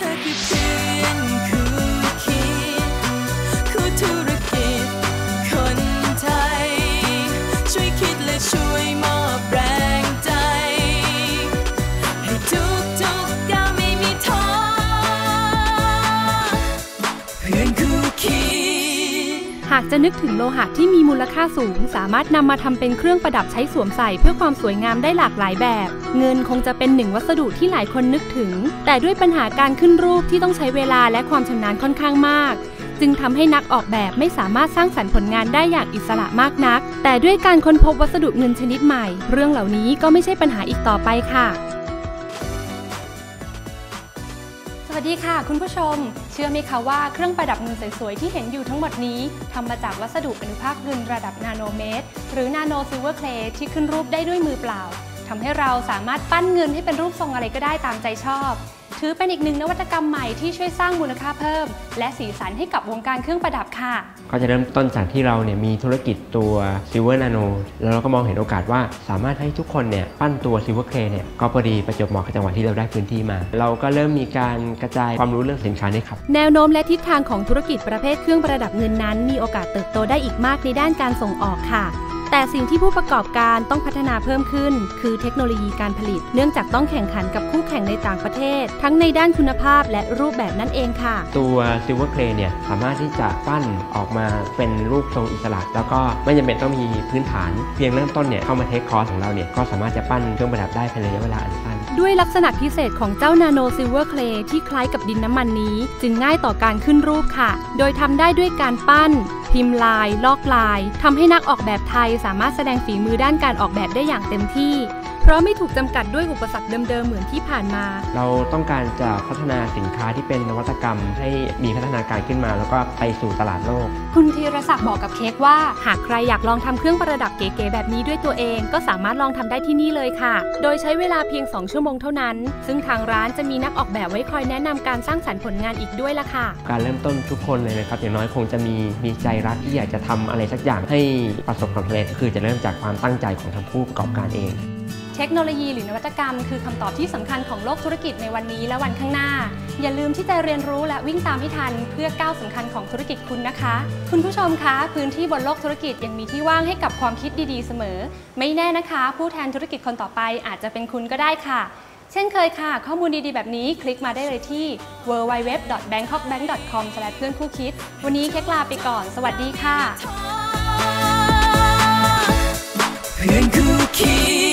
เธอคือเพื่อนคู่คิดคู่ธุรกิจ คนไทย ช่วยคิดและช่วยมอบแรงใจ ให้ทุกทุกๆก้าวไม่มีท้อเพื่อนคู่คิด หากจะนึกถึงโลหะที่มีมูลค่าสูง สามารถนำมาทำเป็นเครื่องประดับใช้สวมใส่เพื่อความสวยงามได้หลากหลายแบบ เงินคงจะเป็นหนึ่งวัสดุที่หลายคนนึกถึง แต่ด้วยปัญหาการขึ้นรูปที่ต้องใช้เวลาและความชำนาญค่อนข้างมาก จึงทำให้นักออกแบบไม่สามารถสร้างสรรค์ผลงานได้อย่างอิสระมากนัก แต่ด้วยการค้นพบวัสดุเงินชนิดใหม่ เรื่องเหล่านี้ก็ไม่ใช่ปัญหาอีกต่อไปค่ะ วัสดีค่ะ คุณผู้ชม เชื่อไหมคะว่าเครื่องประดับเงินสวยๆ ที่เห็นอยู่ทั้งหมดนี้ทำมาจากวัสดุอนุภาคเงินระดับนาโนเมตร หรือนาโนซิลเวอร์เคลที่ขึ้นรูปได้ด้วยมือเปล่า ทำให้เราสามารถปั้นเงินให้เป็นรูปทรงอะไรก็ได้ตามใจชอบ ถือเป็นอีกหนึ่งนวัตกรรมใหม่ที่ช่วยสร้างมูลค่าเพิ่ม และสีสันให้กับวงการเครื่องประดับค่ะ ก็จะเริ่มต้นจากที่เราเนี่ยมีธุรกิจตัว Silver Nano แล้วเราก็มองเห็นโอกาสว่าสามารถให้ทุกคนเนี่ยปั้นตัว Silver Clay เนี่ยก็พอดีประจวบเหมาะกับจังหวะที่เราได้พื้นที่มา เราก็เริ่มมีการกระจายความรู้เรื่องสินค้านี้ครับแนวโน้มและทิศทางของธุรกิจประเภทเครื่องประดับเงินนั้น มีโอกาสเติบโตได้อีกมากในด้านการส่งออกค่ะ แต่สิ่งที่ผู้ประกอบการต้องพัฒนาเพิ่มขึ้น คือเทคโนโลยีการผลิต เนื่องจากต้องแข่งขันกับคู่แข่งในต่างประเทศ ทั้งในด้านคุณภาพและรูปแบบนั่นเองค่ะ ตัว Silver Clay เนี่ยสามารถที่จะปั้นออกมาเป็นรูปทรงอิสระ แล้วก็ไม่จำเป็นต้องมีพื้นฐานเพียงเริ่มต้นเนี่ยเข้ามาเทคคอร์สของเราเนี่ยก็สามารถจะปั้นเครื่องประดับได้ภายในระยะเวลาอันสั้นด้วยลักษณะพิเศษของเจ้านาโนซิลเวอร์เคลที่คล้ายกับดินน้ำมันนี้ จึงง่ายต่อการขึ้นรูปค่ะ โดยทำได้ด้วยการปั้น พิมพ์ลาย ลอกลายทำให้นักออกแบบไทยสามารถแสดงฝีมือด้านการออกแบบได้อย่างเต็มที่ ราะไม่ถูกจำกัดด้วยอุปสรรคเดิมๆเหมือนที่ผ่านมา เราต้องการจะพัฒนาสินค้าที่เป็นนวัตกรรม ให้มีพัฒนาการขึ้นมา แล้วก็ไปสู่ตลาดโลก คุณธีรศักดิ์บอกกับเค้กว่า หากใครอยากลองทำเครื่องประดับเก๋ๆแบบนี้ด้วยตัวเอง ก็สามารถลองทำได้ที่นี่เลยค่ะ โดยใช้เวลาเพียง 2 ชั่วโมงเท่านั้น ซึ่งทางร้านจะมีนักออกแบบไว้คอยแนะนำการสร้างสรรค์ผลงานอีกด้วยล่ะค่ะ การเริ่มต้นทุกคนเลยนะครับอย่างน้อยคงจะมีมีใจรักที่อยากจะทำอะไรสักอย่างให้ประสบความสำเร็จคือจะเริ่มจากความตั้งใจของทั้งผู้ประกอบการเอง เทคโนโลยีหรือนวัตกรรม คือคำตอบที่สำคัญของโลกธุรกิจในวันนี้และวันข้างหน้า อย่าลืมที่จะเรียนรู้และวิ่งตามให้ทันเพื่อก้าวสำคัญของธุรกิจคุณนะคะ คุณผู้ชมคะพื้นที่บนโลกธุรกิจยังมีที่ว่างให้กับความคิดดีๆเสมอ ไม่แน่นะคะ ผู้แทนธุรกิจคนต่อไปอาจจะเป็นคุณก็ได้ค่ะ เช่นเคยค่ะ ข้อมูลดีๆ แบบนี้คลิกมาได้เลยที่ www.bangkokbank.com เพื่อนคู่คิด วันนี้เค้กลาไปก่อน สวัสดีค่ะ เพื่อนคู่คิด